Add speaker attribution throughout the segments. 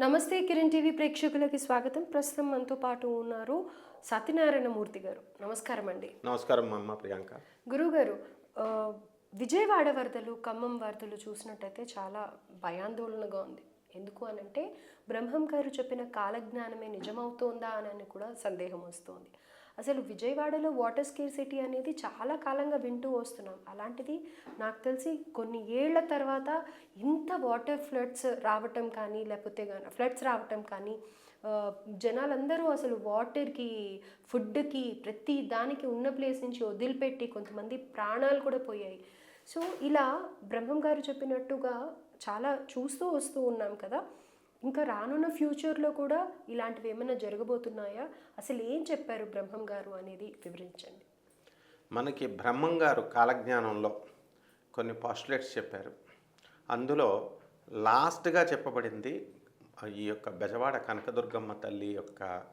Speaker 1: నమస్తే కిరణ్ టీవీ ప్రేక్షకులకి స్వాగతం. ప్రస్తుతం మనతో పాటు ఉన్నారు సత్యనారాయణ మూర్తి గారు. నమస్కారం అండి.
Speaker 2: నమస్కారం అమ్మ ప్రియాంక.
Speaker 1: గురుగారు విజయవాడ వరదలు ఖమ్మం వరదలు చూసినట్టయితే చాలా భయాందోళనగా ఉంది. ఎందుకు అనంటే బ్రహ్మం గారు చెప్పిన కాలజ్ఞానమే నిజమవుతోందా అని కూడా సందేహం వస్తోంది. అసలు విజయవాడలో వాటర్ స్కేర్సిటీ అనేది చాలా కాలంగా వింటూ వస్తున్నాం. అలాంటిది నాకు తెలిసి కొన్ని ఏళ్ళ తర్వాత ఇంత వాటర్ ఫ్లడ్స్ రావటం కానీ లేకపోతే ఫ్లడ్స్ రావటం కానీ జనాలందరూ అసలు వాటర్కి ఫుడ్కి ప్రతి దానికి ఉన్న ప్లేస్ నుంచి వదిలిపెట్టి కొంతమంది ప్రాణాలు కూడా పోయాయి. సో ఇలా బ్రహ్మం గారు చెప్పినట్టుగా చాలా చూస్తూ వస్తూ ఉన్నాం కదా. ఇంకా రానున్న ఫ్యూచర్లో కూడా ఇలాంటివి ఏమైనా జరగబోతున్నాయా? అసలు ఏం చెప్పారు బ్రహ్మం గారు అనేది వివరించండి.
Speaker 2: మనకి బ్రహ్మం గారు కాలజ్ఞానంలో కొన్ని పాస్టులేట్స్ చెప్పారు. అందులో లాస్ట్గా చెప్పబడింది ఈ యొక్క బెజవాడ కనకదుర్గమ్మ తల్లి యొక్క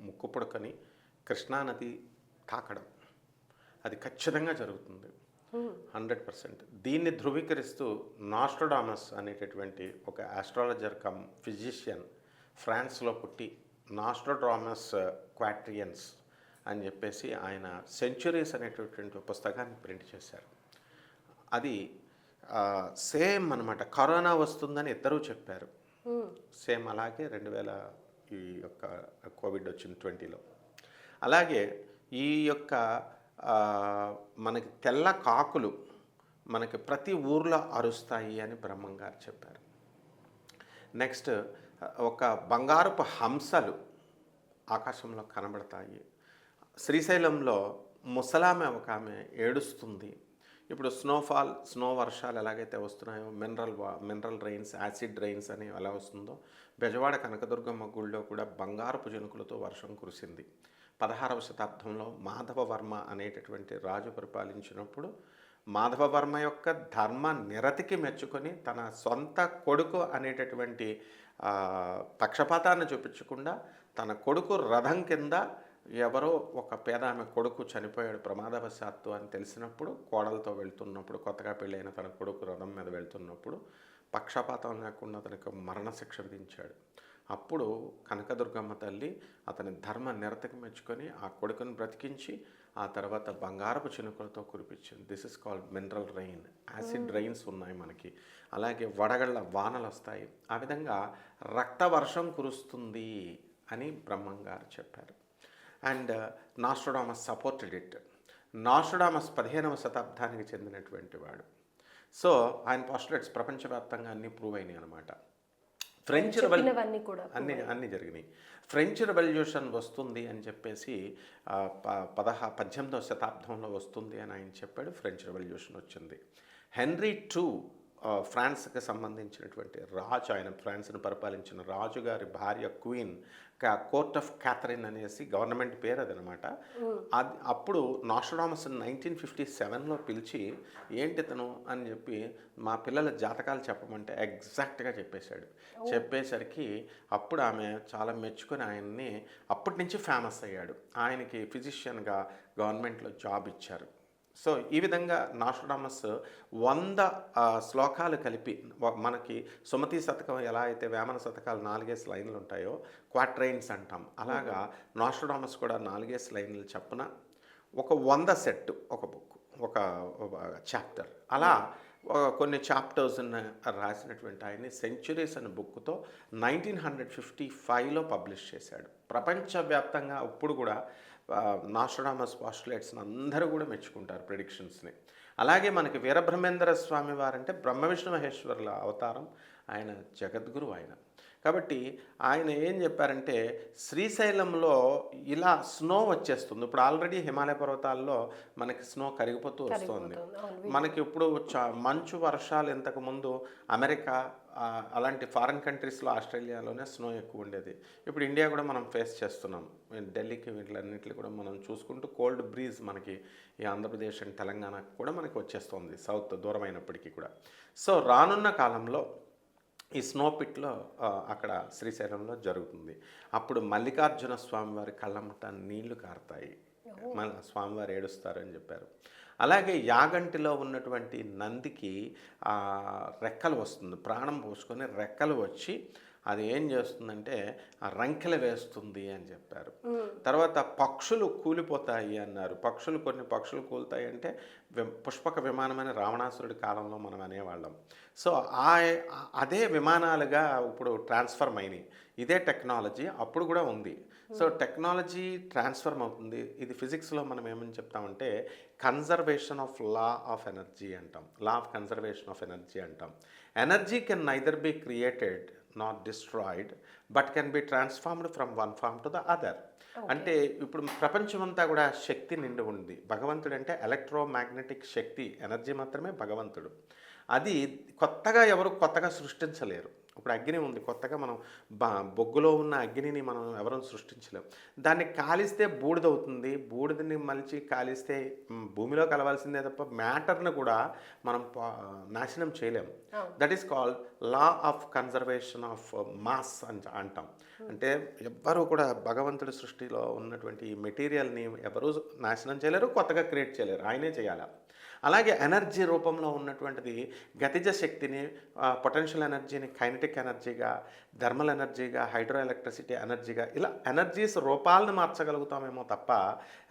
Speaker 2: ముక్కు పుడకని కృష్ణానది తాకడం అది ఖచ్చితంగా జరుగుతుంది. Hundred percent. దీన్ని ధృవీకరిస్తూ నాస్ట్రోడామస్ అనేటటువంటి ఒక ఆస్ట్రాలజర్ కమ్ ఫిజిషియన్ ఫ్రాన్స్లో పుట్టి నాస్ట్రోడామస్ క్వాట్రియన్స్ అని చెప్పేసి ఆయన సెంచురీస్ అనేటటువంటి పుస్తకాన్ని ప్రింట్ చేశారు. అది సేమ్ అనమాట కరోనా వస్తుందని ఇద్దరూ చెప్పారు. సేమ్ అలాగే రెండు వేల ఈ యొక్క కోవిడ్ వచ్చింది ట్వంటీలో. అలాగే ఈ యొక్క మనకి తెల్ల కాకులు మనకి ప్రతి ఊర్లో అరుస్తాయి అని బ్రహ్మం గారు చెప్పారు. నెక్స్ట్ ఒక బంగారపు హంసలు ఆకాశంలో కనబడతాయి. శ్రీశైలంలో ముసలామె ఒక ఆమె ఏడుస్తుంది. ఇప్పుడు స్నోఫాల్ స్నో వర్షాలు ఎలాగైతే వస్తున్నాయో మినరల్ వా మినరల్ రైన్స్ యాసిడ్ రైన్స్ అని ఎలా వస్తుందో బెజవాడ కనకదుర్గమ్మ గుళ్ళో కూడా బంగారపు జనుకులతో వర్షం కురిసింది. పదహారవ శతాబ్దంలో మాధవవర్మ అనేటటువంటి రాజు పరిపాలించినప్పుడు మాధవవర్మ యొక్క ధర్మ నిరతికి మెచ్చుకొని తన సొంత కొడుకు అనేటటువంటి పక్షపాతాన్ని చూపించకుండా తన కొడుకు రథం కింద ఎవరో ఒక పేద ఆమె కొడుకు చనిపోయాడు ప్రమాదవశాత్తు అని తెలిసినప్పుడు కోడలతో వెళ్తున్నప్పుడు కొత్తగా పెళ్ళైన తన కొడుకు రథం మీద వెళ్తున్నప్పుడు పక్షపాతం లేకుండా అతనికి మరణశిక్ష విధించాడు. అప్పుడు కనకదుర్గమ్మ తల్లి అతని ధర్మ నిరతకి మెచ్చుకొని ఆ కొడుకుని బ్రతికించి ఆ తర్వాత బంగారపు చినుకులతో కురిపించింది. This is called mineral rain acid rains ఉన్నాయి మనకి. అలాగే వడగళ్ళ వానలు వస్తాయి. ఆ విధంగా రక్త వర్షం కురుస్తుంది అని బ్రహ్మం గారు చెప్పారు and Nostradamus supported it Nostradamus పదిహేనవ శతాబ్దానికి చెందినటువంటి వాడు. సో ఆయన పాస్టులేట్స్ ప్రపంచవ్యాప్తంగా అన్నీ ప్రూవ్ అయినాయి అనమాట ఫ్రెంచ్
Speaker 1: కూడా
Speaker 2: అన్ని అన్ని జరిగినాయి. ఫ్రెంచ్ రెవల్యూషన్ వస్తుంది అని చెప్పేసి పదహా పద్దెనిమిదవ శతాబ్దంలో వస్తుంది అని ఆయన చెప్పాడు. ఫ్రెంచ్ రెవల్యూషన్ వచ్చింది. హెన్రీ టూ ఫ్రాన్స్కి సంబంధించినటువంటి రాజు ఆయన ఫ్రాన్స్ను పరిపాలించిన రాజు గారి భార్య క్వీన్ కోర్ట్ ఆఫ్ క్యాథరిన్ అనేసి గవర్నమెంట్ పేరు అదనమాట. అది అప్పుడు నాస్ట్రాడమస్ నైన్టీన్ ఫిఫ్టీ సెవెన్లో పిలిచి ఏంటి తను? అని చెప్పి మా పిల్లల జాతకాలు చెప్పమంటే ఎగ్జాక్ట్గా చెప్పేశాడు. చెప్పేసరికి అప్పుడు ఆమె చాలా మెచ్చుకొని ఆయన్ని అప్పటి నుంచి ఫేమస్ అయ్యాడు. ఆయనకి ఫిజిషియన్గా గవర్నమెంట్లో జాబ్ ఇచ్చారు. సో ఈ విధంగా నాస్ట్రాడమస్ వంద శ్లోకాలు కలిపి మనకి సుమతి శతకం ఎలా అయితే వేమన శతకాలు నాలుగేసి లైన్లు ఉంటాయో క్వాట్రైన్స్ అంటాం. అలాగా నాస్ట్రాడమస్ కూడా నాలుగేసి లైన్లు చప్పున ఒక వంద సెట్ ఒక బుక్ ఒక చాప్టర్. అలా కొన్ని చాప్టర్స్ రాసినటువంటి ఆయన్ని సెంచురీస్ అనే బుక్తో నైన్టీన్ హండ్రెడ్ ఫిఫ్టీ ఫైవ్లో పబ్లిష్ చేశాడు. ప్రపంచవ్యాప్తంగా ఇప్పుడు కూడా నాస్ట్రాడమస్ పాస్టులేట్స్ని అందరూ కూడా మెచ్చుకుంటారు ప్రిడిక్షన్స్ని. అలాగే మనకి వీరబ్రహ్మేంద్ర స్వామి వారంటే బ్రహ్మ విష్ణు మహేశ్వరుల అవతారం. ఆయన జగద్గురు ఆయన. కాబట్టి ఆయన ఏం చెప్పారంటే శ్రీశైలంలో ఇలా స్నో వచ్చేస్తుంది. ఇప్పుడు ఆల్రెడీ హిమాలయ పర్వతాల్లో మనకి స్నో కరిగిపోతూ వస్తుంది. మనకి ఇప్పుడు చ- మంచు వర్షాలు ఇంతకు ముందు అమెరికా అలాంటి ఫారిన్ కంట్రీస్లో ఆస్ట్రేలియాలోనే స్నో ఎక్కువ ఉండేది. ఇప్పుడు ఇండియా కూడా మనం ఫేస్ చేస్తున్నాం. ఢిల్లీకి వీటిలన్నింటినీ కూడా మనం చూసుకుంటూ కోల్డ్ బ్రీజ్ మనకి ఈ ఆంధ్రప్రదేశ్ అండ్ తెలంగాణ కూడా మనకి వచ్చేస్తుంది సౌత్ దూరమైనప్పటికీ కూడా. సో రానున్న కాలంలో ఈ స్నో పిట్లో ఆ, అక్కడ శ్రీశైలంలో జరుగుతుంది. అప్పుడు మల్లికార్జున స్వామివారి కళ్ళమ్మట నీళ్ళు కారుతాయి. మన స్వామివారు ఏడుస్తారు అని చెప్పారు. అలాగే యాగంటిలో ఉన్నటువంటి నందికి రెక్కలు వస్తుంది. ప్రాణం పోసుకొని రెక్కలు వచ్చి అది ఏం చేస్తుందంటే ఆ రంకెలు వేస్తుంది అని చెప్పారు. తర్వాత పక్షులు కూలిపోతాయి అన్నారు. పక్షులు కొన్ని పక్షులు కూలుతాయి అంటే పుష్పక విమానమైన రావణాసురుడి కాలంలో మనం అనేవాళ్ళం. సో ఆ అదే విమానాలుగా ఇప్పుడు ట్రాన్స్ఫర్మ్ అయినాయి. ఇదే టెక్నాలజీ అప్పుడు కూడా ఉంది. సో టెక్నాలజీ ట్రాన్స్ఫర్మ్ అవుతుంది. ఇది ఫిజిక్స్లో మనం ఏమని చెప్తామంటే conservation of law of energy అంటాం. Law of conservation of energy అంటాం. Energy can neither be created not destroyed but can be transformed from one form to the other అంటే ఇప్పుడు ప్రపంచమంతా కూడా శక్తి నిండి ఉంది. భగవంతుడు అంటే ఎలక్ట్రోమాగ్నెటిక్ శక్తి ఎనర్జీ మాత్రమే భగవంతుడు. అది కొత్తగా ఎవరు కొత్తగా సృష్టించలేరు. ఇప్పుడు అగ్ని ఉంది. కొత్తగా మనం బ బొగ్గులో ఉన్న అగ్నిని మనం ఎవరూ సృష్టించలేం. దాన్ని కాలిస్తే బూడిదవుతుంది. బూడిదని మలిచి కాలిస్తే భూమిలో కలవాల్సిందే తప్ప మ్యాటర్ను కూడా మనం పా- నాశనం చేయలేం. That is called law of conservation of mass అని అంటాం. అంటే ఎవ్వరూ కూడా భగవంతుడి సృష్టిలో ఉన్నటువంటి ఈ మెటీరియల్ని ఎవరూ నాశనం చేయలేరు కొత్తగా క్రియేట్ చేయలేరు. ఆయనే చేయాలి? అలాగే ఎనర్జీ రూపంలో ఉన్నటువంటిది గతిజ శక్తిని పొటెన్షియల్ ఎనర్జీని కైనటిక్ ఎనర్జీగా థర్మల్ ఎనర్జీగా హైడ్రో ఎలక్ట్రిసిటీ ఎనర్జీగా ఇలా ఎనర్జీస్ రూపాలను మార్చగలుగుతామేమో తప్ప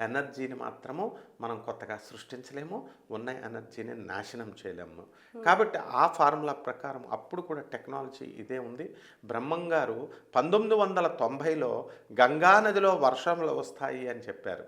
Speaker 2: ఎనర్జీని మాత్రము మనం కొత్తగా సృష్టించలేము ఉన్న ఎనర్జీని నాశనం చేయలేము. కాబట్టి ఆ ఫార్ములా ప్రకారం అప్పుడు కూడా టెక్నాలజీ ఇదే ఉంది. బ్రహ్మంగారు పంతొమ్మిది వందల తొంభైలో గంగా నదిలో వర్షంలు వస్తాయి అని చెప్పారు.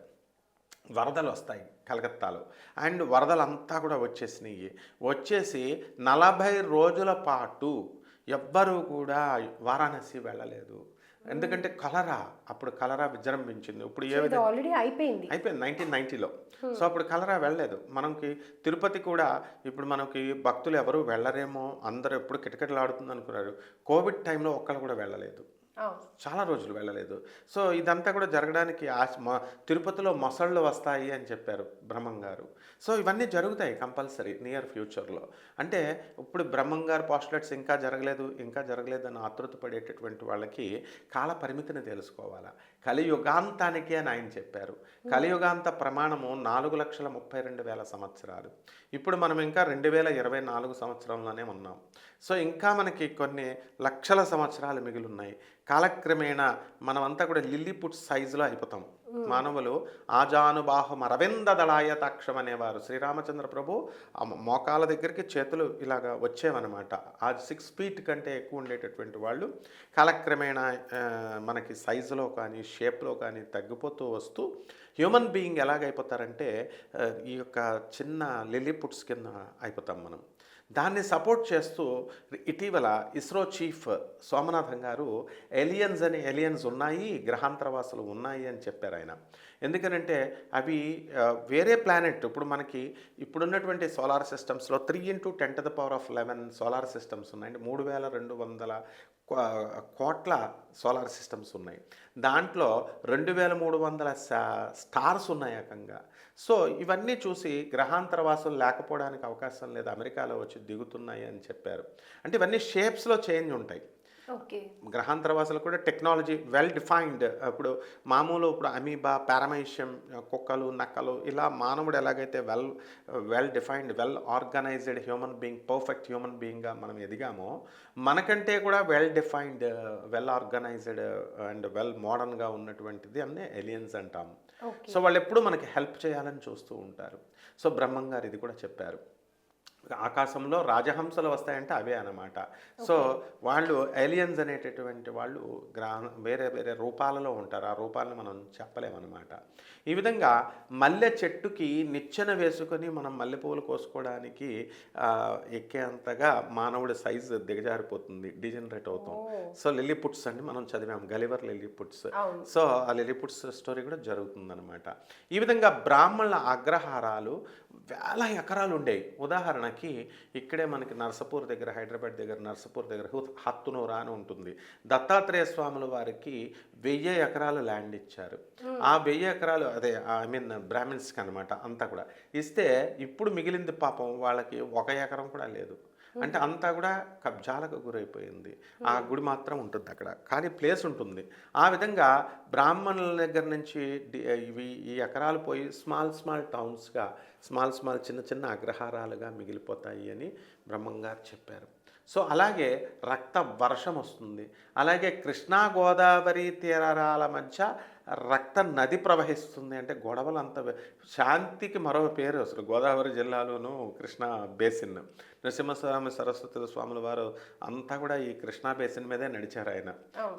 Speaker 2: వరదలు వస్తాయి కలకత్తాలో. అండ్ వరదలంతా కూడా వచ్చేసినాయి. వచ్చేసి నలభై రోజుల పాటు ఎవ్వరూ కూడా వారాణసి వెళ్ళలేదు. ఎందుకంటే కలరా అప్పుడు కలరా విజృంభించింది. ఇప్పుడు ఏ
Speaker 1: ఇది ఆల్రెడీ అయిపోయింది.
Speaker 2: అయిపోయింది నైన్టీన్ నైంటీలో సో అప్పుడు కలరా వెళ్ళలేదు. మనకి తిరుపతి కూడా ఇప్పుడు మనకి భక్తులు ఎవరు వెళ్ళరేమో అందరూ ఎప్పుడు కిటకిటలాడుతుంది అనుకున్నారు కోవిడ్ టైంలో ఒక్కళ్ళు కూడా వెళ్ళలేదు. చాలా రోజులు వెళ్ళలేదు. సో ఇదంతా కూడా జరగడానికి ఆశ మ- తిరుపతిలో మొసళ్ళు వస్తాయి అని చెప్పారు బ్రహ్మం గారు. సో ఇవన్నీ జరుగుతాయి కంపల్సరీ నియర్ ఫ్యూచర్లో. అంటే ఇప్పుడు బ్రహ్మం గారు పాస్టులేట్స్ ఇంకా జరగలేదు ఇంకా జరగలేదు అని ఆతృత పడేటటువంటి వాళ్ళకి కాల పరిమితిని తెలుసుకోవాలా? కలియుగాంతానికి అని ఆయన చెప్పారు. కలియుగాంత ప్రమాణము నాలుగు లక్షల ముప్పై రెండు వేల సంవత్సరాలు. ఇప్పుడు మనం ఇంకా రెండు వేల ఇరవై నాలుగు సంవత్సరంలోనే ఉన్నాం. సో ఇంకా మనకి కొన్ని లక్షల సంవత్సరాలు మిగిలి ఉన్నాయి కాలక్రమేణా మనమంతా కూడా లిల్లీపుట్ సైజులో అయిపోతాం. మానవులు ఆజానుబాహం అరవింద దళాయతాక్షం అనేవారు. శ్రీరామచంద్ర ప్రభు మోకాల దగ్గరికి చేతులు ఇలాగా వచ్చేవన్నమాట. ఆ సిక్స్ ఫీట్ కంటే ఎక్కువ ఉండేటటువంటి వాళ్ళు కాలక్రమేణా మనకి సైజులో కానీ షేప్లో కానీ తగ్గిపోతూ వస్తూ హ్యూమన్ బీయింగ్ ఎలాగైపోతారంటే ఈ యొక్క చిన్న లిల్లీపుట్స్ కింద అయిపోతాం మనం. దాన్ని సపోర్ట్ చేస్తూ ఇటీవల ఇస్రో చీఫ్ సోమనాథం గారు ఎలియన్స్ అని ఎలియన్స్ ఉన్నాయి గ్రహాంతరవాసులు ఉన్నాయి అని చెప్పారు ఆయన. ఎందుకనంటే అవి వేరే ప్లానెట్ ఇప్పుడు మనకి ఇప్పుడున్నటువంటి సోలార్ సిస్టమ్స్లో three into ten to the power of eleven solar systems ఉన్నాయండి. మూడు వేల రెండు వందల కో- కోట్ల సోలార్ సిస్టమ్స్ ఉన్నాయి. దాంట్లో రెండు వేల మూడు వందల స్టార్స్ ఉన్నాయి ఏకంగా. సో ఇవన్నీ చూసి గ్రహాంతరవాసులు లేకపోవడానికి అవకాశం లేదు. అమెరికాలో వచ్చి దిగుతున్నాయి అని చెప్పారు. అంటే ఇవన్నీ షేప్స్లో చేంజ్ ఉంటాయి.
Speaker 1: ఓకే.
Speaker 2: గ్రహాంతరవాసులు కూడా టెక్నాలజీ వెల్ డిఫైన్డ్. ఇప్పుడు మామూలు ఇప్పుడు అమీబా పారమైషియం కుక్కలు నక్కలు ఇలా మానవుడు ఎలాగైతే well well defined well organised human being perfect human బీయింగ్గా మనం ఎదిగామో మనకంటే కూడా well defined well organised and well మోడర్న్గా ఉన్నటువంటిది అన్నీ ఎలియన్స్ అంటాము.
Speaker 1: ఓకే.
Speaker 2: సో వాళ్ళు ఎప్పుడూ మనకి హెల్ప్ చేయాలని చూస్తూ ఉంటారు. సో బ్రహ్మం గారు ఇది కూడా చెప్పారు. ఆకాశంలో రాజహంసలు వస్తాయంటే అవే అన్నమాట. సో వాళ్ళు ఏలియన్స్ అనేటటువంటి వాళ్ళు గ్రా వేరే వేరే రూపాలలో ఉంటారు. ఆ రూపాలను మనం చెప్పలేమన్నమాట. ఈ విధంగా మల్లె చెట్టుకి నిచ్చెన వేసుకొని మనం మల్లెపూలు కోసుకోవడానికి ఎక్కేంతగా మానవుడి సైజు దిగజారిపోతుంది డిజనరేట్ అవుతాం. సో లిల్లీపుట్స్ అండి మనం చదివాం గలివర్ లిల్లీపుట్స్ సో ఆ లిలిపుట్స్ స్టోరీ కూడా జరుగుతుందన్నమాట. ఈ విధంగా బ్రాహ్మణుల అగ్రహారాలు వేల ఎకరాలు ఉండేవి. ఉదాహరణకి ఇక్కడే మనకి నర్సపూర్ దగ్గర హైదరాబాద్ దగ్గర నర్సపూర్ దగ్గర హుత్- హత్తునూరా అని ఉంటుంది. దత్తాత్రేయ స్వాముల వారికి వెయ్యి ఎకరాలు ల్యాండ్ ఇచ్చారు. ఆ వెయ్యి ఎకరాలు అదే ఐ మీన్ బ్రాహ్మిన్స్కి అనమాట అంతా కూడా. ఇస్తే ఇప్పుడు మిగిలింది పాపం వాళ్ళకి ఒక ఎకరం కూడా లేదు. అంటే అంతా కూడా కబ్జాలకు గురైపోయింది. ఆ గుడి మాత్రం ఉంటుంది అక్కడ. కానీ ప్లేస్ ఉంటుంది. ఆ విధంగా బ్రాహ్మణుల దగ్గర నుంచి ఇవి ఈ ఎకరాలు పోయి స్మాల్ స్మాల్ టౌన్స్గా స్మాల్ స్మాల్ చిన్న చిన్న అగ్రహారాలుగా మిగిలిపోతాయి అని బ్రహ్మంగారు చెప్పారు. సో అలాగే రక్త వర్షం వస్తుంది. అలాగే కృష్ణా గోదావరి తీరాల మధ్య రక్త నది ప్రవహిస్తుంది అంటే గొడవలు అంత శాంతికి మరో పేరు అసలు గోదావరి జిల్లాలోనూ కృష్ణా బేసిన్. నరసింహస్వామి సరస్వతి స్వాముల వారు అంతా కూడా ఈ కృష్ణా బేసిన్ మీదే నడిచారు ఆయన.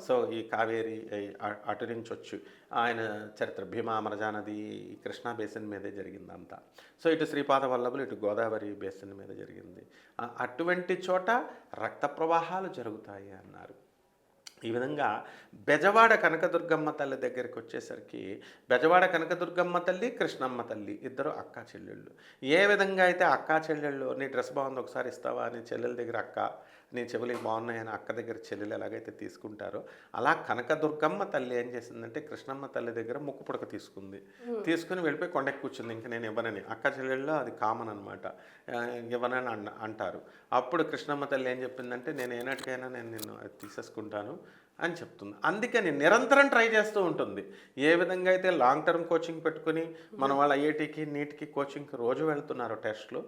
Speaker 2: సో ఈ కావేరి అటు నుంచి వచ్చి ఆయన చరిత్ర భీమా అమరజా నది కృష్ణా బేసిన్ మీదే జరిగింది అంతా. సో ఇటు శ్రీపాద వల్లభులు ఇటు గోదావరి బేసిన్ మీద జరిగింది. అటువంటి చోట రక్త ప్రవాహాలు జరుగుతాయి అన్నారు. ఈ విధంగా బెజవాడ కనకదుర్గమ్మ తల్లి దగ్గరికి వచ్చేసరికి బెజవాడ కనకదుర్గమ్మ తల్లి కృష్ణమ్మ తల్లి ఇద్దరు అక్కా చెల్లెళ్ళు. ఏ విధంగా అయితే అక్కా చెల్లెళ్ళు నీ డ్రెస్ బాగుంది ఒకసారి ఇస్తావా? అని చెల్లెల దగ్గర అక్క నీ చెవులు బాగున్నాయని అక్క దగ్గర చెల్లెలు ఎలాగైతే తీసుకుంటారో అలా కనకదుర్గమ్మ తల్లి ఏం చేసిందంటే కృష్ణమ్మ తల్లి దగ్గర ముక్కు పుడక తీసుకుంది. తీసుకుని వెళ్ళిపోయి కొండకి కూర్చుంది. ఇంకా నేను ఇవ్వనని. అక్క చెల్లెళ్ళలో అది కామన్ అనమాట ఇవ్వనని అంటారు. అప్పుడు కృష్ణమ్మ తల్లి ఏం చెప్పిందంటే నేను ఏనాటికైనా నేను నిన్ను తీసేసుకుంటాను అని చెప్తుంది. అందుకని నిరంతరం ట్రై చేస్తూ ఉంటుంది. ఏ విధంగా అయితే లాంగ్ టర్మ్ కోచింగ్ పెట్టుకుని మన వాళ్ళ ఐఐటికి నీట్కి కోచింగ్కి రోజు వెళ్తున్నారు టెస్ట్లు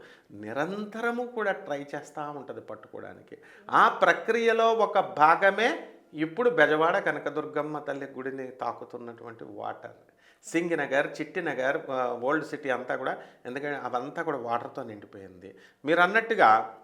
Speaker 2: నిరంతరము కూడా ట్రై చేస్తూ ఉంటుంది పట్టుకోవడానికి. ఆ ప్రక్రియలో ఒక భాగమే ఇప్పుడు బెజవాడ కనకదుర్గమ్మ తల్లి గుడిని తాకుతున్నటువంటి water. Singhnagar Chittinagar old city అంతా కూడా ఎందుకంటే అవంతా కూడా వాటర్తో నిండిపోయింది. మీరు అన్నట్టుగా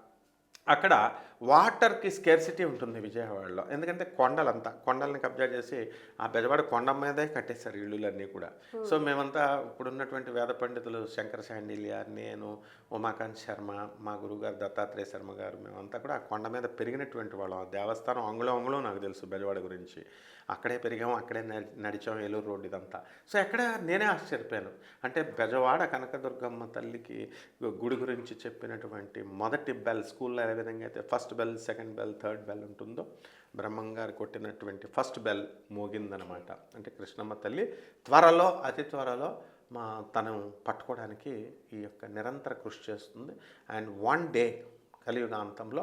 Speaker 2: అక్కడ వాటర్కి స్కేర్సిటీ ఉంటుంది విజయవాడలో. ఎందుకంటే కొండలంతా కొండల్ని కబ్జా చేసి ఆ బెజవాడ కొండ మీదే కట్టేశారు ఇళ్ళులన్నీ కూడా. సో మేమంతా ఇప్పుడున్నటువంటి వేద పండితులు శంకర శాండిల్య నేను ఉమాకాంత్ శర్మ మా గురువుగారు దత్తాత్రేయ శర్మ గారు మేమంతా కూడా ఆ కొండ మీద పెరిగినటువంటి వాళ్ళం. ఆ దేవస్థానం అంగుళం అంగుళం నాకు తెలుసు బెజవాడ గురించి. అక్కడే పెరిగాము అక్కడే నడి- నడిచాం ఏలూరు రోడ్ ఇదంతా. సో ఎక్కడ నేనే ఆశ్చర్యపోయాను. అంటే బెజవాడ కనకదుర్గమ్మ తల్లికి గుడి గురించి చెప్పినటువంటి మొదటి బెల్ స్కూల్లో ఏ విధంగా అయితే first bell second bell third bell ఉంటుందో బ్రహ్మంగారు కొట్టినటువంటి ఫస్ట్ బెల్ మోగిందనమాట అంటే కృష్ణమ్మ తల్లి త్వరలో అతి త్వరలో మా తను పట్టుకోవడానికి ఈ యొక్క నిరంతర కృషి చేస్తుంది. అండ్ వన్ డే కలియుగాంతంలో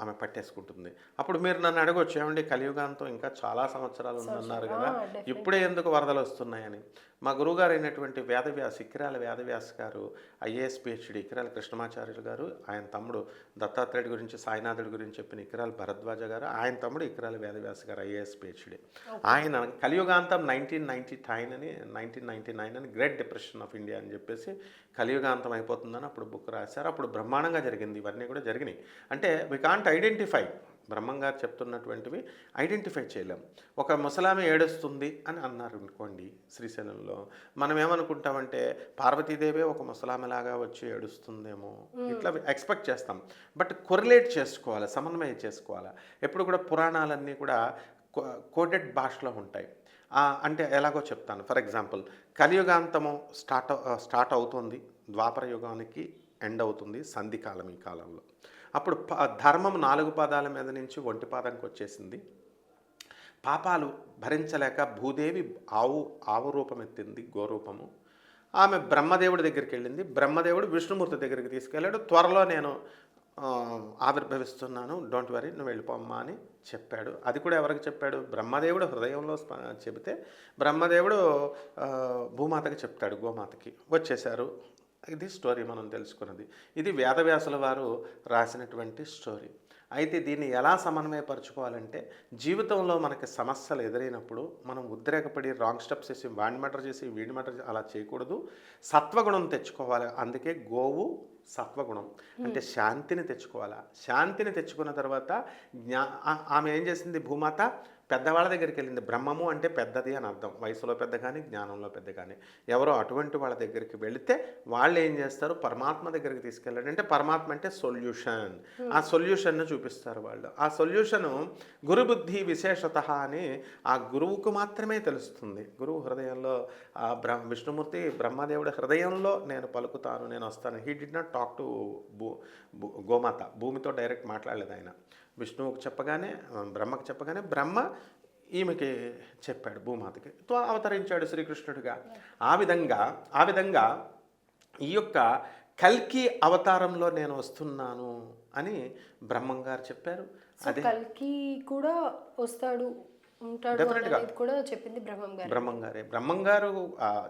Speaker 2: ఆమె పట్టేసుకుంటుంది. అప్పుడు మీరు నన్ను అడగొచ్చు ఏమండి కలియుగాంతం ఇంకా చాలా సంవత్సరాలు ఉందన్నారు కదా. ఇప్పుడే ఎందుకు వరదలు వస్తున్నాయని? మా గురువుగారు అయినటువంటి వేదవ్యాస్ ఇక్కిరాల వేదవ్యాస్ గారు ఐఏఎస్ పిహెచ్డి ఇక్కిరాల కృష్ణమాచార్యులు గారు ఆయన తమ్ముడు దత్తాత్రేయుడి గురించి సాయినాథుడి గురించి చెప్పిన ఇక్కిరాల భరద్వాజ గారు ఆయన తమ్ముడు ఇక్కిరాల వేదవ్యాస్ గారు ఐఏఎస్ పిహెచ్డి. ఆయన కలియుగాంతం నైన్టీన్ నైన్టీ నైన్ అని నైన్టీన్ నైన్టీ నైన్ అని గ్రేట్ డిప్రెషన్ ఆఫ్ ఇండియా అని చెప్పేసి కలియుగాంతం అయిపోతుందని అప్పుడు బుక్ రాశారు. అప్పుడు బ్రహ్మాండంగా జరిగింది. ఇవన్నీ కూడా జరిగినాయి. అంటే we can't identify Brahmamgaru చెప్తున్నటువంటివి identify చేయలేం. ఒక ముసలామె ఏడుస్తుంది అని అన్నారు అనుకోండి శ్రీశైలంలో. మనం ఏమనుకుంటామంటే పార్వతీదేవే ఒక ముసలామెలాగా వచ్చి ఏడుస్తుందేమో. ఇట్లా ఎక్స్పెక్ట్ చేస్తాం. బట్ కొరిలేట్ చేసుకోవాలి సమన్వయం చేసుకోవాలి? ఎప్పుడు కూడా పురాణాలన్నీ కూడా కోడెడ్ భాషలో ఉంటాయి. అంటే ఎలాగో చెప్తాను. ఫర్ ఎగ్జాంపుల్ కలియుగాంతము స్టార్ట్ స్టార్ట్ అవుతుంది ద్వాపర యుగానికి ఎండ్ అవుతుంది సంధికాలం ఈ కాలంలో. అప్పుడు ప- ధర్మం నాలుగు పాదాల మీద నుంచి ఒంటి పాదంకి వచ్చేసింది. పాపాలు భరించలేక భూదేవి ఆవు ఆవు రూపం ఎత్తింది గోరూపము. ఆమె బ్రహ్మదేవుడి దగ్గరికి వెళ్ళింది. బ్రహ్మదేవుడు విష్ణుమూర్తి దగ్గరికి తీసుకెళ్ళాడు. త్వరలో నేను ఆవిర్భవిస్తున్నాను. డోంట్ వరీ నువ్వు వెళ్ళిపోమ్మా అని చెప్పాడు. అది కూడా ఎవరికి చెప్పాడు? బ్రహ్మదేవుడు హృదయంలో చెబితే బ్రహ్మదేవుడు భూమాతకి చెప్తాడు గోమాతకి. వచ్చేశారు. ఇది స్టోరీ మనం తెలుసుకున్నది. ఇది వేదవ్యాసుల వారు రాసినటువంటి స్టోరీ. అయితే దీన్ని ఎలా సమన్వయపరచుకోవాలంటే జీవితంలో మనకి సమస్యలు ఎదురైనప్పుడు మనం ఉద్రేకపడి రాంగ్ స్టెప్స్ చేసి వాడిని మటర్ చేసి వీడి మటర్ అలా చేయకూడదు. సత్వగుణం తెచ్చుకోవాలి. అందుకే గోవు సత్వగుణం. అంటే శాంతిని తెచ్చుకోవాలా. శాంతిని తెచ్చుకున్న తర్వాత జ్ఞా ఆమె ఏం చేసింది? భూమాత పెద్దవాళ్ళ దగ్గరికి వెళ్ళింది బ్రహ్మము అంటే పెద్దది అని అర్థం. వయసులో పెద్ద కానీ జ్ఞానంలో పెద్ద కానీ ఎవరో అటువంటి వాళ్ళ దగ్గరికి వెళితే వాళ్ళు ఏం చేస్తారు? పరమాత్మ దగ్గరికి తీసుకెళ్ళండి. అంటే పరమాత్మ అంటే సొల్యూషన్. ఆ సొల్యూషన్ను చూపిస్తారు వాళ్ళు. ఆ సొల్యూషను గురుబుద్ధి విశేషత అని ఆ గురువుకు మాత్రమే తెలుస్తుంది. గురువు హృదయంలో ఆ బ్రహ్మ విష్ణుమూర్తి బ్రహ్మదేవుడి హృదయంలో నేను పలుకుతాను నేను వస్తాను. He did not talk to భూ- గోమాత. భూమితో డైరెక్ట్ మాట్లాడలేదు ఆయన. విష్ణువుకు చెప్పగానే బ్రహ్మకు చెప్పగానే బ్రహ్మ ఈమెకి చెప్పాడు భూమాతకి. తో అవతరించాడు శ్రీకృష్ణుడిగా. ఆ విధంగా ఆ విధంగా ఈ యొక్క కల్కి అవతారంలో నేను వస్తున్నాను అని బ్రహ్మంగారు చెప్పారు.
Speaker 1: సో కల్కి కూడా వస్తాడు ఉంటాడు. అనేది కూడా చెప్పింది బ్రహ్మం గారు.
Speaker 2: బ్రహ్మంగారే బ్రహ్మంగారు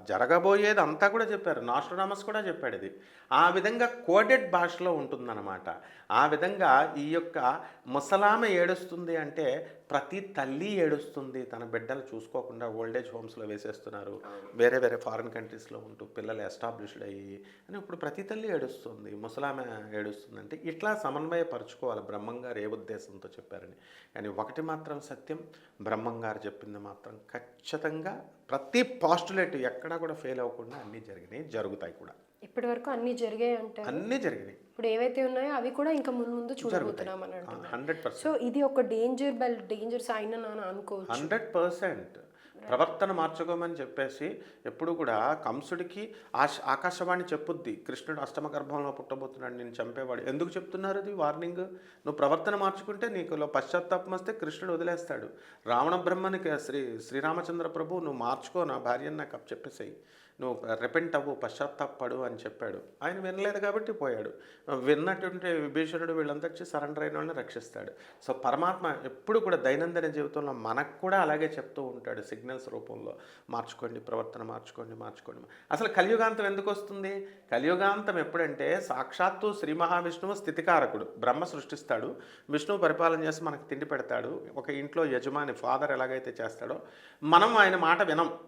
Speaker 2: జరగబోయేది అంతా కూడా చెప్పారు. నాస్ట్రోడామస్ కూడా చెప్పాడు ఇది. ఆ విధంగా కోడెడ్ భాషలో ఉంటుందన్నమాట. ఆ విధంగా ఈ యొక్క ముసలామె ఏడుస్తుంది అంటే ప్రతి తల్లి ఏడుస్తుంది తన బిడ్డలు చూసుకోకుండా ఓల్డేజ్ హోమ్స్లో వేసేస్తున్నారు. వేరే వేరే ఫారిన్ కంట్రీస్లో ఉంటూ పిల్లలు ఎస్టాబ్లిష్డ్ అయ్యి అని ఇప్పుడు ప్రతి తల్లి ఏడుస్తుంది. ముసలామె ఏడుస్తుంది అంటే ఇట్లా సమన్వయపరచుకోవాలి. బ్రహ్మంగారు ఏ ఉద్దేశంతో చెప్పారని. కానీ ఒకటి మాత్రం సత్యం. బ్రహ్మంగారు చెప్పింది మాత్రం ఖచ్చితంగా ప్రతి పాస్టులేట్ ఎక్కడా కూడా ఫెయిల్ అవ్వకుండా అన్నీ జరిగినాయి జరుగుతాయి కూడా.
Speaker 1: ఇప్పటి వరకు అన్ని జరిగాయి అంటే
Speaker 2: అన్నీ జరిగినాయి.
Speaker 1: ఇప్పుడు ఏవైతే ఉన్నాయో అవి కూడా ఇంకా ముందు ముందు చూడబోతున్నాం అని
Speaker 2: హండ్రెడ్ పర్సెంట్
Speaker 1: సో ఇది ఒక డేంజర్ బెల్ డేంజర్ సైన్ అని అని అనుకోవచ్చు.
Speaker 2: హండ్రెడ్ పర్సెంట్ ప్రవర్తన మార్చుకోమని చెప్పేసి ఎప్పుడు కూడా కంసుడికి ఆశ ఆకాశవాణి చెప్పుద్ది కృష్ణుడు అష్టమ గర్భంలో పుట్టబోతున్నాడు నేను చంపేవాడు. ఎందుకు చెప్తున్నారు అది? వార్నింగ్ నువ్వు ప్రవర్తన మార్చుకుంటే నీకులో పశ్చాత్తాపం వస్తే కృష్ణుడు వదిలేస్తాడు. రావణ బ్రహ్మనికి శ్రీ శ్రీరామచంద్ర ప్రభు నువ్వు మార్చుకో నా భార్యని నాకు అప్ చెప్పేసాయి నువ్వు రెపెంట్ అవ్వు పశ్చాత్తాపడు అని చెప్పాడు. ఆయన వినలేదు కాబట్టి పోయాడు. విన్నటువంటి విభీషణుడు వీళ్ళంతా వచ్చి సరెండర్ అయిన వాళ్ళని రక్షిస్తాడు. సో పరమాత్మ ఎప్పుడు కూడా దైనందిన జీవితంలో మనకు కూడా అలాగే చెప్తూ ఉంటాడు సిగ్నల్స్ రూపంలో. మార్చుకోండి ప్రవర్తన మార్చుకోండి మార్చుకోండి. అసలు కలియుగాంతం ఎందుకు వస్తుంది? కలియుగాంతం ఎప్పుడంటే సాక్షాత్తు శ్రీ మహావిష్ణువు స్థితికారకుడు బ్రహ్మ సృష్టిస్తాడు. విష్ణువు పరిపాలన చేసి మనకు తిండి పెడతాడు. ఒక ఇంట్లో యజమాని ఫాదర్ ఎలాగైతే చేస్తాడో మనం ఆయన మాట వినం.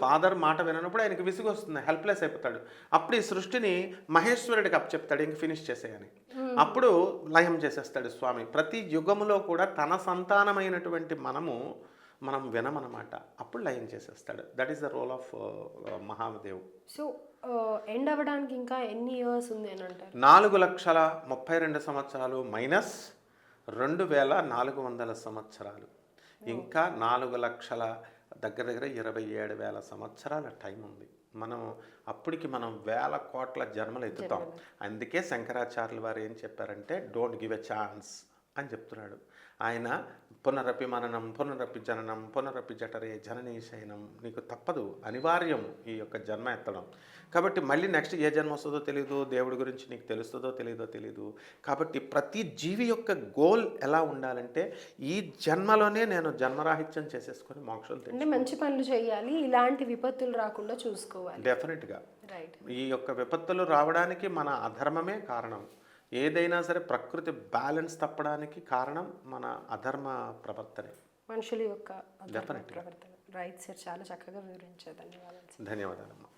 Speaker 2: ఫాదర్ మాట వినప్పుడు ఆయనకి విసుగు వస్తుంది హెల్ప్లెస్ అయిపోతాడు. అప్పుడు ఈ సృష్టిని మహేశ్వరుడికి అప్పచెప్తాడు ఇంక ఫినిష్ చేసేయని. అప్పుడు లయం చేసేస్తాడు స్వామి. ప్రతి యుగములో కూడా తన సంతానమైనటువంటి మనము మనం వినమనమాట. అప్పుడు లయం చేసేస్తాడు. That is the role of Mahadev.
Speaker 1: So end అవ్వడానికి ఇంకా ఎన్ని ఇయర్స్ ఉంది అని అంటారు?
Speaker 2: నాలుగు లక్షల ముప్పై రెండు సంవత్సరాలు మైనస్ రెండు వేల నాలుగు వందల సంవత్సరాలు. ఇంకా నాలుగు లక్షల దగ్గర దగ్గర ఇరవై ఏడు వేల సంవత్సరాల టైం ఉంది. మనం అప్పటికి మనం వేల కోట్ల జన్మలు ఎత్తుతాం. అందుకే శంకరాచార్యుల వారు ఏం చెప్పారంటే డోంట్ గివ్ ఎ ఛాన్స్ అని చెప్తున్నాడు. ఆయన పునరపి మననం పునరపి జననం పునరపి జఠరే జననీ శయనం. నీకు తప్పదు. అనివార్యం ఈ యొక్క జన్మ ఎత్తడం. కాబట్టి మళ్ళీ నెక్స్ట్ ఏ జన్మ వస్తుందో తెలియదు దేవుడి గురించి నీకు తెలుస్తుందో తెలియదో తెలియదు కాబట్టి ప్రతి జీవి యొక్క గోల్ ఎలా ఉండాలంటే ఈ జన్మలోనే నేను జన్మరాహిత్యం చేసేసుకొని మోక్షం
Speaker 1: అంటే మంచి పనులు చేయాలి. ఇలాంటి విపత్తులు రాకుండా చూసుకోవాలి.
Speaker 2: డెఫినెట్గా
Speaker 1: రైట్
Speaker 2: ఈ యొక్క విపత్తులు రావడానికి మన అధర్మమే కారణం. ఏదైనా సరే ప్రకృతి బ్యాలెన్స్ తప్పడానికి కారణం మన అధర్మ ప్రవర్తనే.
Speaker 1: మనుషుల యొక్క. ప్రవర్తన. రైట్ సార్ చాలా చక్కగా వివరించారు. ధన్యవాదాలు
Speaker 2: ధన్యవాదాలమ్మా.